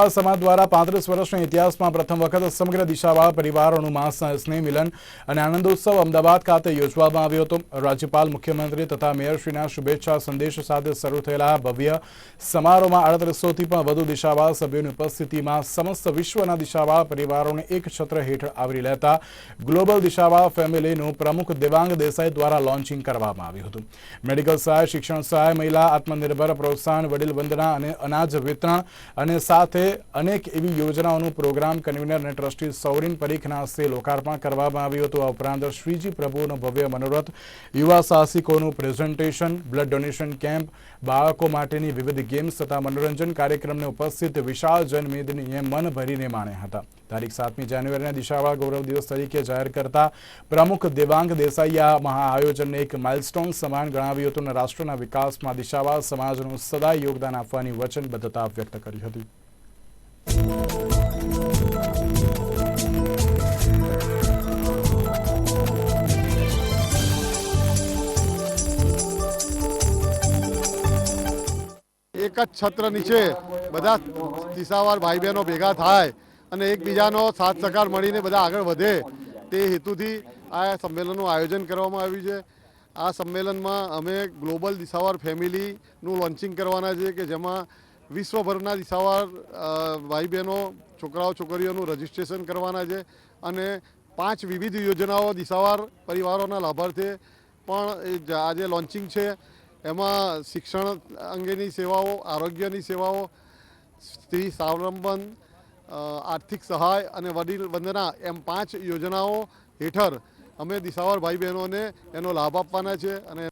દિશાવાળ સમાજ દ્વારા પાંત્રીસ વર્ષના ઇતિહાસમાં પ્રથમ વખત સમગ્ર દિશાવાળ પરિવારોનું માસના સ્નેહ મિલન અને આનંદોત્સવ અમદાવાદ ખાતે યોજવામાં આવ્યો હતો. રાજ્યપાલ, મુખ્યમંત્રી તથા મેયરશ્રીના શુભેચ્છા સંદેશ સાથે શરૂ થયેલા ભવ્ય સમારોહમાં આડત્રીસોથી પણ વધુ દિશાવાળ સભ્યોની ઉપસ્થિતિમાં સમસ્ત વિશ્વના દિશાવાળ પરિવારોને એક છત્ર હેઠળ આવરી લેતા ગ્લોબલ દિશાવાળ ફેમિલીનું પ્રમુખ દેવાંગ દેસાઈ દ્વારા લોન્ચિંગ કરવામાં આવ્યું હતું. મેડિકલ સહાય, શિક્ષણ સહાય, મહિલા આત્મનિર્ભર પ્રોત્સાહન, વડીલ વંદના અને અનાજ વિતરણ અને સાથે અનેક એવી યોજનાઓનું પ્રોગ્રામ કન્વીનર અને ટ્રસ્ટી સૌરીન પરીખના હસ્તે લોકાર્પણ કરવામાં આવ્યું હતું. આ ઉપરાંત શ્રીજી પ્રભુનો ભવ્ય મનોરથ, યુવા સાહસિકોનું પ્રેઝન્ટેશન બ્લડ ડોનેશન કેમ્પ બાળકો માટેની વિવિધ ગેમ્સ તથા મનોરંજન કાર્યક્રમને ઉપસ્થિત વિશાળ જનમેદનીએ મન ભરીને માણ્યા હતા. તારીખ સાતમી જાન્યુઆરીના દિશાવાળ ગૌરવ દિવસ તરીકે જાહેર કરતા પ્રમુખ દેવાંગ દેસાઈએ આ મહાઆયોજનને એક માઇલસ્ટોન સમાન ગણાવ્યું હતું અને રાષ્ટ્રના વિકાસમાં દિશાવાળ સમાજનું સદાય યોગદાન આપવાની વચનબદ્ધતા વ્યક્ત કરી હતી. એક જ છત્ર નીચે બધા દિશાવાર ભાઈ બહેનો ભેગા થાય અને એકબીજાનો સાથ સહકાર મળીને બધા આગળ વધે તે હેતુથી આ સંમેલનનું આયોજન કરવામાં આવ્યું છે. આ સંમેલનમાં અમે ગ્લોબલ દિશાવાર ફેમિલીનું લોન્ચિંગ કરવાના છે કે જેમાં વિશ્વભરના દિશાવાર ભાઈ બહેનો છોકરાઓ, છોકરીઓનું રજિસ્ટ્રેશન કરવાના છે અને પાંચ વિવિધ યોજનાઓ દિશાવાર પરિવારોના લાભાર્થે પણ આજે લોન્ચિંગ છે. એમાં શિક્ષણ અંગેની સેવાઓ, આરોગ્યની સેવાઓ, સ્ત્રી સ્વાવલંબન આર્થિક સહાય અને વડીલ વંદના એમ પાંચ યોજનાઓ હેઠળ અમે દિશાવાર ભાઈ બહેનોને એનો લાભ આપવાના છે અને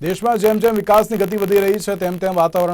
દેશમાં જેમ જેમ વિકાસની ગતિ વધી રહી છે તેમ તેમ વાતાવરણ